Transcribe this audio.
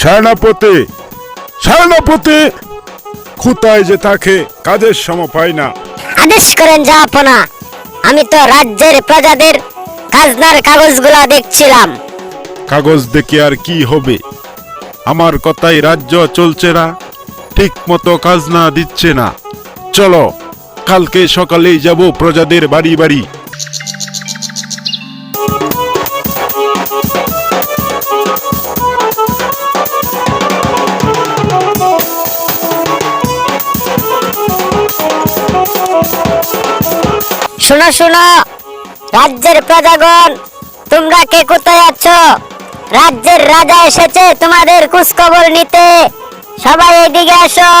সেনাপতি সেনাপতি কোথায় যে থাকে কাজের সময় পাই না। আদেশ করেন জাহাপনা আমি তো রাজ্যের প্রজাদের খাজনার কাগজগুলা দেখছিলাম। কাগজ দেখে আর কি হবে? আমার কথাই রাজ্য চলছে না ঠিক মতো কাজ না দিচ্ছে না। চলো, কালকে সকালেই যাব প্রজাদের বাড়ি বাড়ি। শোনো শোনো, রাজ্যের প্রজাগণ, তোমরা কে কোথায় আছো? রাজ্যের রাজা এসেছে তোমাদের খোঁজখবর নিতে। সবাই এদিকে আসো।